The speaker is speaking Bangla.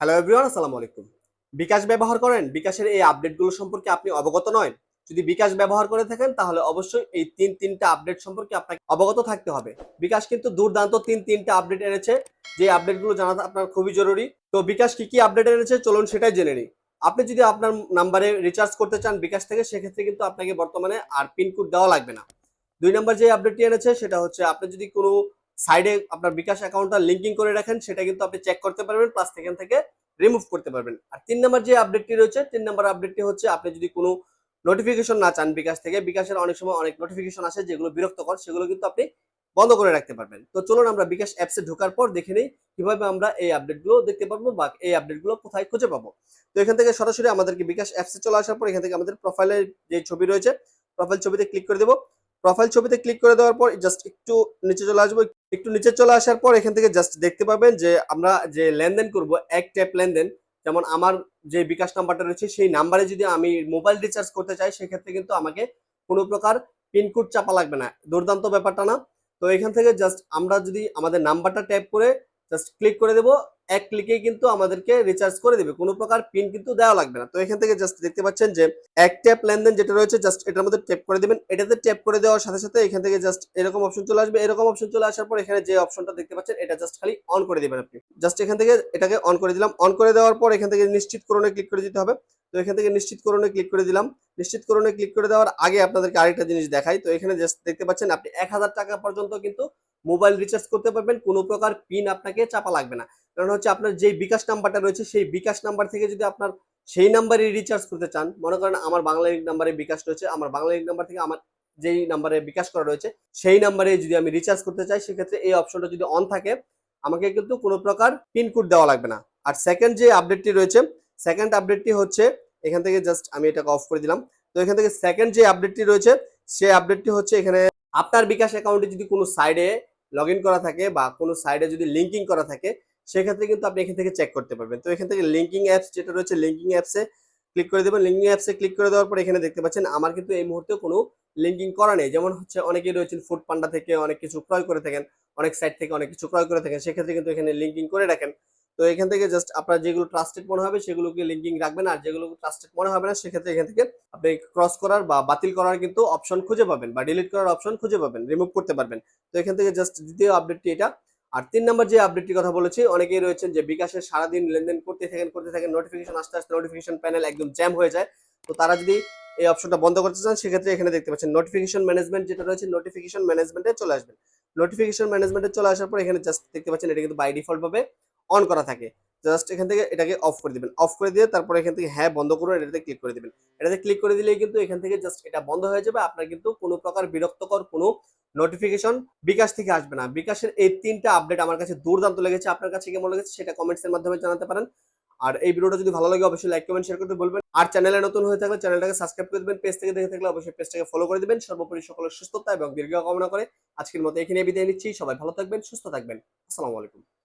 হ্যালো এভরিওয়ান আসসালামু আলাইকুম। বিকাশ ব্যবহার করেন, বিকাশের এই আপডেটগুলো সম্পর্কে আপনি অবগত নয়। যদি বিকাশ ব্যবহার করে থাকেন, তাহলে অবশ্যই এই তিন তিনটা আপডেট সম্পর্কে আপনাকে অবগত থাকতে হবে। বিকাশ কিন্তু দুর্দান্ত তিন তিনটা আপডেট এনেছে। যে আপডেটগুলো জানা আপনার খুবই জরুরি। তো বিকাশ কি কি আপডেট এনেছে, চলুন সেটাই জেনে নিই। আপনি যদি আপনার নাম্বারে রিচার্জ করতে চান বিকাশ থেকে, সেক্ষেত্রে কিন্তু আপনাকে বর্তমানে আর পিনকোড দেওয়া লাগবে না। দুই নম্বর যে আপডেটটি এনেছে, সেটা হচ্ছে আপনি যদি কোনো সাইডে আপনার বিকাশ অ্যাকাউন্টটা লিঙ্কিং করে রাখেন, সেটা কিন্তু আপনি চেক করতে পারবেন প্লাস সেখান থেকে রিমুভ করতে পারবেন। আর তিন নম্বর যে আপডেটটি রয়েছে, তিন নম্বর আপডেটটি হচ্ছে, আপনি যদি কোনো নোটিফিকেশন না চান বিকাশ থেকে, বিকাশের অনেক সময় অনেক নোটিফিকেশন আসে যেগুলো বিরক্তকর, সেগুলো কিন্তু আপনি বন্ধ করে রাখতে পারবেন। তো চলুন আমরা বিকাশ অ্যাপসে ঢোকার পর দেখে নিই কীভাবে আমরা এই আপডেটগুলো দেখতে পারব বা এই আপডেটগুলো কোথায় খুঁজে পাবো। তো এখান থেকে সরাসরি আমাদেরকে বিকাশ অ্যাপসে চলে আসার পর এখান থেকে আমাদের প্রোফাইলের যে ছবি রয়েছে প্রোফাইল ছবিতে ক্লিক করে দেবো। প্রোফাইল ছবিতে ক্লিক করে দেওয়ার পর জাস্ট একটু নিচে চলে আসব, একটু নিচে চলে আসার পর এখান থেকে জাস্ট দেখতে পাবেন যে আমরা যে লেনদেন করব, এক ট্যাপ লেনদেন, যেমন আমার যে বিকাশ নাম্বারটা রয়েছে সেই নাম্বারে যদি আমি মোবাইল রিচার্জ করতে চাই, সেক্ষেত্রে কিন্তু আমাকে কোনো প্রকার পিনকোড চাপা লাগবে না, দুর্দান্ত ব্যাপারটা না। তো এখান থেকে জাস্ট আমরা যদি আমাদের নাম্বারটা ট্যাপ করে জাস্ট ক্লিক করে দেবো এক ক্লিকে কিন্তু আমাদেরকে রিচার্জ করে দেবে। কোনো প্রকার পিন কিন্তু দেওয়া লাগবে না। তো এখান থেকে জাস্ট দেখতে পাচ্ছেন যে, এক ট্যাপ লেনদেন যেটা রয়েছে জাস্ট এটার মধ্যে ট্যাপ করে দিবেন। এটাতে ট্যাপ করে দেওয়ার সাথে সাথে এখান থেকে জাস্ট এরকম অপশন চলে আসবে। এরকম অপশন চলে আসার পর এখানে যে অপশনটা দেখতে পাচ্ছেন, এটা জাস্ট খালি অন করে দিবেন আপনি। জাস্ট এখান থেকে এটাকে অন করে দিলাম। অন করে দেওয়ার পর এখান থেকে নিশ্চিত করণে ক্লিক করে দিতে হবে। তো এখান থেকে নিশ্চিত করণে ক্লিক করে দিলাম। নিশ্চিত করণে ক্লিক করে দেওয়ার আগে আপনাদেরকে আরেকটা জিনিস দেখাই। তো এখানে জাস্ট দেখতে পাচ্ছেন, আপনি এক হাজার টাকা পর্যন্ত কিন্তু মোবাইল রিচার্জ করতে পারবেন। কোনো প্রকার পিন আপনাকে চাপা লাগবে না। কারণ হচ্ছে আপনার যে বিকাশ নাম্বারটা রয়েছে, সেই বিকাশ নাম্বার থেকে যদি আপনার সেই নাম্বারে রিচার্জ করতে চান, মনে করেন আমার বাংলা লিঙ্ক নাম্বারে বিকাশ রয়েছে, আমার বাংলা লিঙ্ক নাম্বার থেকে আমার যেই নাম্বারে বিকাশ করা রয়েছে, সেই নাম্বারে যদি আমি রিচার্জ করতে চাই, সেক্ষেত্রে এই অপশনটা যদি অন থাকে, আমাকে কিন্তু কোনো প্রকার পিনকোড দেওয়া লাগবে না। আর সেকেন্ড যে আপডেটটি রয়েছে সেকেন্ড আপডেটটি হচ্ছে, এখান থেকে জাস্ট আমি এটাকে অফ করে দিলাম। তো এখান থেকে সেকেন্ড যে আপডেটটি রয়েছে, সেই আপডেটটি হচ্ছে এখানে আপনার বিকাশ অ্যাকাউন্টে যদি কোনো সাইডে লগ করা থাকে বা কোনো সাইডে যদি লিঙ্কিং করা থাকে সেক্ষেত্রে কিন্তু আপনি এখান থেকে চেক করতে পারবেন। তো এখান থেকে লিঙ্কিং অ্যাপস যেটা রয়েছে লিঙ্কিং অ্যাপসে ক্লিক করে দেবেন। লিঙ্কিং অ্যাপসে ক্লিক করে দেওয়ার পর এখানে দেখতে পাচ্ছেন, আমার কিন্তু এই মুহূর্তে কোনো লিঙ্কিং করা নেই। যেমন হচ্ছে, অনেকেই রয়েছেন ফুড পান্ডা থেকে অনেক কিছু ক্রয় করে থাকেন, অনেক সাইট থেকে অনেক কিছু ক্রয় করে থাকেন, সেক্ষেত্রে কিন্তু এখানে লিঙ্কিং করে রাখেন। তো এখান থেকে জাস্ট আপনার যেগুলো ট্রাস্টেড মনে হবে, সেগুলোকে লিঙ্কিং রাখবেন, আর যেগুলো ট্রাস্টেড মনে হবে না, সেক্ষেত্রে এখান থেকে আপনি ক্রস করার বা বাতিল করার কিন্তু অপশন খুঁজে পাবেন বা ডিলিট করার অপশন খুঁজে পাবেন রিমুভ করতে পারবেন। তো এখান থেকে জাস্ট দ্বিতীয় আপডেটটি এটা। আর তিন নম্বর যে আপডেটটির কথা বলেছি, অনেকেই রয়েছেন যে বিকাশের সারাদিন লেনদেন করতে থাকেন করতে থাকেন নোটিফিকেশন আস্তে আস্তে নোটিফিকেশন প্যানেল একদম জ্যাম হয়ে যায়। তো তারা যদি এই অপশনটা বন্ধ করতে চান, সেক্ষেত্রে এখানে দেখতে পাচ্ছেন নোটিফিকেশন ম্যানেজমেন্ট যেটা রয়েছে নোটিফিকেশন ম্যানেজমেন্টে চলে আসবেন। নোটিফিকেশন ম্যানেজমেন্টে চলে আসার পর এখানে জাস্ট দেখতে পাচ্ছেন এটা কিন্তু বাই ডিফল্ট ভাবে অন করা থাকে। জাস্ট এখান থেকে এটাকে অফ করে দিবেন। অফ করে দিয়ে তারপর এখান থেকে হ্যাঁ বন্ধ করুন, এটাতে ক্লিক করে দিবেন। এটাতে ক্লিক করে দিলেই কিন্তু এখান থেকে জাস্ট এটা বন্ধ হয়ে যাবে, আপনার কিন্তু কোনো প্রকার বিরক্তকর কোনো নোটিফিকেশন বিকাশ থেকে আসবে না। বিকাশের এই তিনটা আপডেট আমার কাছে দুর্দান্ত লেগেছে। আপনার কাছে কেমন লেগেছে সেটা কমেন্টস এর মাধ্যমে জানাতে পারেন। আর এই ভিডিওটা যদি ভালো লাগে অবশ্যই লাইক কমেন্ট শেয়ার করতে বলবেন আর চ্যানেলে নতুন হয়ে থাকলে চ্যানেলটাকে সাবস্ক্রাইব করে দিবেন। পেজ থেকে দেখে থাকলে অবশ্যই পেজটাকে ফলো করে দিবেন। সর্বোপরি সকলের সুস্থতা এবং দীর্ঘ কামনা করে আজকের মতো এখানে বিদায় নিচ্ছি। সবাই ভালো থাকবেন, সুস্থ থাকবেন। আসসালামু আলাইকুম।